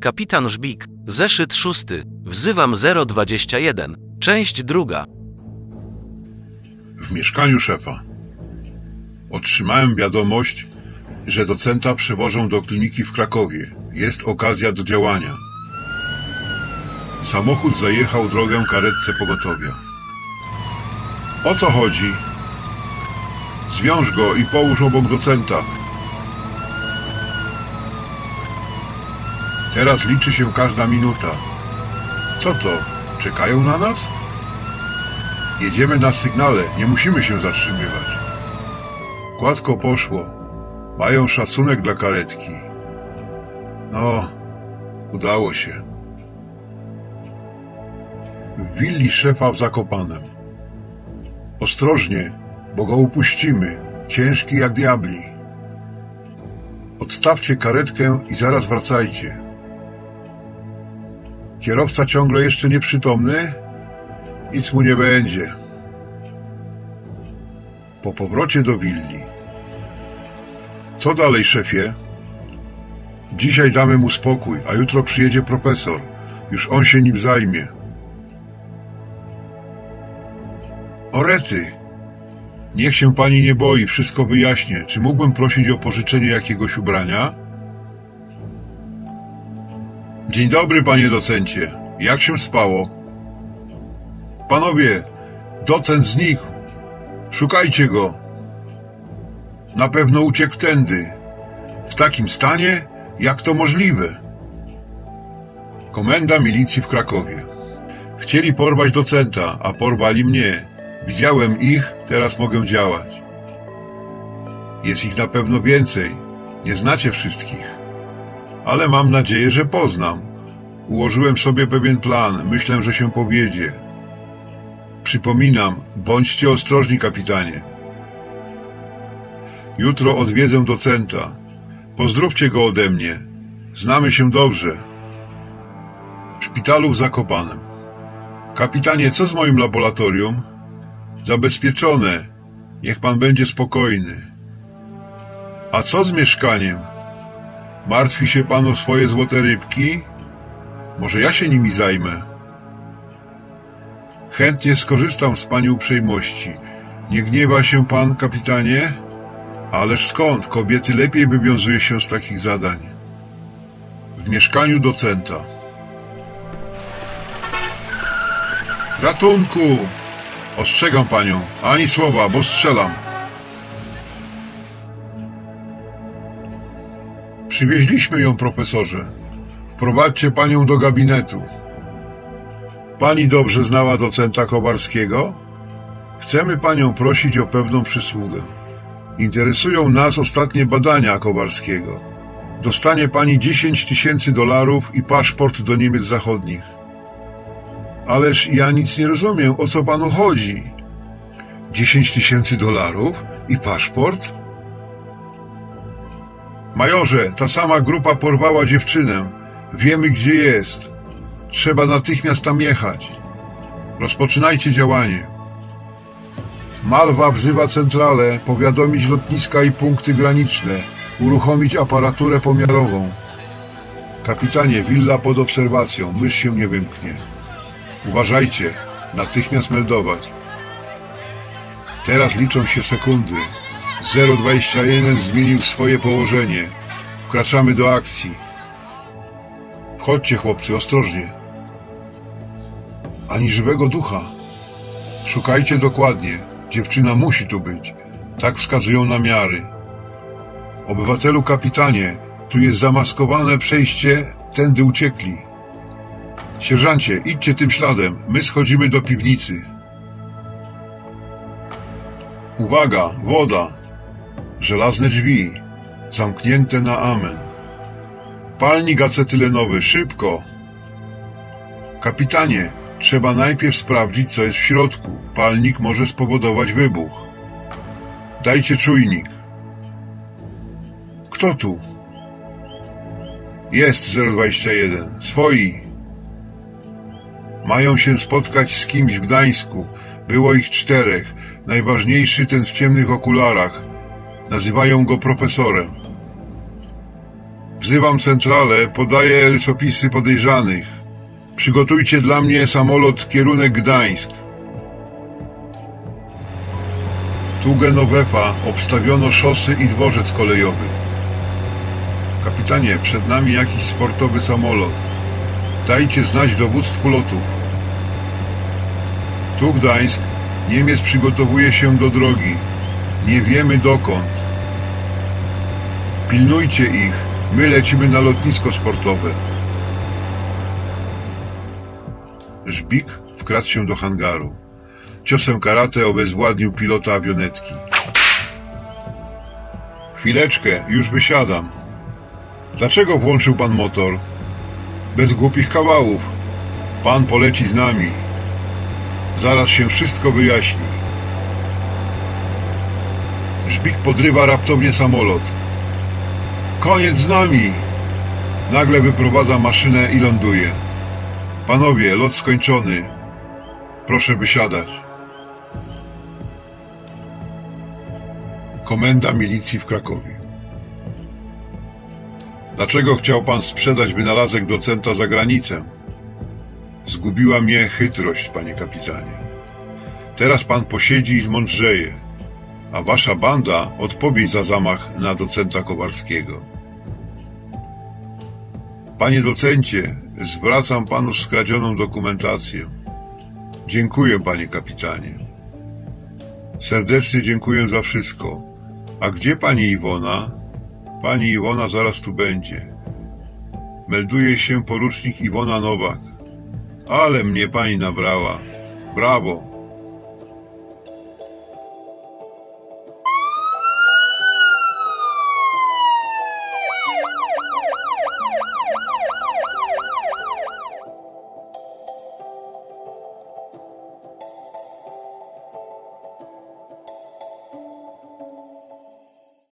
Kapitan Żbik, zeszyt szósty, wzywam 021, część druga. W mieszkaniu szefa. Otrzymałem wiadomość, że docenta przewożą do kliniki w Krakowie. Jest okazja do działania. Samochód zajechał drogę karetce pogotowia. O co chodzi? Zwiąż go i połóż obok docenta. Teraz liczy się każda minuta. Co to? Czekają na nas? Jedziemy na sygnale, nie musimy się zatrzymywać. Gładko poszło. Mają szacunek dla karetki. No, udało się. W willi szefa w Zakopanem. Ostrożnie, bo go upuścimy. Ciężki jak diabli. Odstawcie karetkę i zaraz wracajcie. Kierowca ciągle jeszcze nieprzytomny? Nic mu nie będzie. Po powrocie do willi. Co dalej, szefie? Dzisiaj damy mu spokój, a jutro przyjedzie profesor. Już on się nim zajmie. Orety! Niech się pani nie boi, wszystko wyjaśnię. Czy mógłbym prosić o pożyczenie jakiegoś ubrania? Dzień dobry, panie docencie. Jak się spało? Panowie, docent znikł. Szukajcie go. Na pewno uciekł tędy. W takim stanie? Jak to możliwe? Komenda milicji w Krakowie. Chcieli porwać docenta, a porwali mnie. Widziałem ich, teraz mogę działać. Jest ich na pewno więcej. Nie znacie wszystkich. Ale mam nadzieję, że poznam. Ułożyłem sobie pewien plan. Myślę, że się powiedzie. Przypominam, bądźcie ostrożni, kapitanie. Jutro odwiedzę docenta. Pozdrówcie go ode mnie. Znamy się dobrze. W szpitalu w Zakopanem. Kapitanie, co z moim laboratorium? Zabezpieczone. Niech pan będzie spokojny. A co z mieszkaniem? Martwi się pan o swoje złote rybki? Może ja się nimi zajmę. Chętnie skorzystam z pani uprzejmości. Nie gniewa się pan, kapitanie? Ależ skąd? Kobiety lepiej wywiązuje się z takich zadań. W mieszkaniu docenta. Ratunku! Ostrzegam panią. Ani słowa, bo strzelam. Przywieźliśmy ją, profesorze. Wprowadźcie panią do gabinetu. Pani dobrze znała docenta Kowarskiego? Chcemy panią prosić o pewną przysługę. Interesują nas ostatnie badania Kowarskiego. Dostanie pani 10 tysięcy dolarów i paszport do Niemiec Zachodnich. Ależ ja nic nie rozumiem, o co panu chodzi. 10 tysięcy dolarów i paszport? Majorze, ta sama grupa porwała dziewczynę. Wiemy, gdzie jest. Trzeba natychmiast tam jechać. Rozpoczynajcie działanie. Malwa wzywa centralę, powiadomić lotniska i punkty graniczne, uruchomić aparaturę pomiarową. Kapitanie, willa pod obserwacją, mysz się nie wymknie. Uważajcie, natychmiast meldować. Teraz liczą się sekundy. 021 zmienił swoje położenie. Wkraczamy do akcji. Wchodźcie, chłopcy, ostrożnie. Ani żywego ducha. Szukajcie dokładnie. Dziewczyna musi tu być. Tak wskazują namiary. Obywatelu kapitanie, tu jest zamaskowane przejście, tędy uciekli. Sierżancie, idźcie tym śladem. My schodzimy do piwnicy. Uwaga, woda. Żelazne drzwi. Zamknięte na amen. Palnik acetylenowy, szybko. Kapitanie, trzeba najpierw sprawdzić, co jest w środku. Palnik może spowodować wybuch. Dajcie czujnik. Kto tu? Jest 021. Swoi. Mają się spotkać z kimś w Gdańsku. Było ich czterech. Najważniejszy ten w ciemnych okularach. Nazywają go profesorem. Wzywam centralę, podaję rysopisy podejrzanych. Przygotujcie dla mnie samolot kierunek Gdańsk. Tu Genovefa obstawiono szosy i dworzec kolejowy. Kapitanie, przed nami jakiś sportowy samolot. Dajcie znać dowództwu lotów. Tu Gdańsk. Niemiec przygotowuje się do drogi. Nie wiemy dokąd. Pilnujcie ich. My lecimy na lotnisko sportowe. Żbik wkradł się do hangaru. Ciosem karate obezwładnił pilota awionetki. Chwileczkę, już wysiadam. Dlaczego włączył pan motor? Bez głupich kawałów. Pan poleci z nami. Zaraz się wszystko wyjaśni. Żbik podrywa raptownie samolot. Koniec z nami! Nagle wyprowadza maszynę i ląduje. Panowie, lot skończony. Proszę wysiadać. Komenda milicji w Krakowie. Dlaczego chciał pan sprzedać wynalazek docenta za granicę? Zgubiła mnie chytrość, panie kapitanie. Teraz pan posiedzi i zmądrzeje, a wasza banda odpowie za zamach na docenta Kowalskiego. Panie docencie, zwracam panu skradzioną dokumentację. Dziękuję, panie kapitanie. Serdecznie dziękuję za wszystko. A gdzie pani Iwona? Pani Iwona zaraz tu będzie. Melduje się porucznik Iwona Nowak. Ale mnie pani nabrała. Brawo.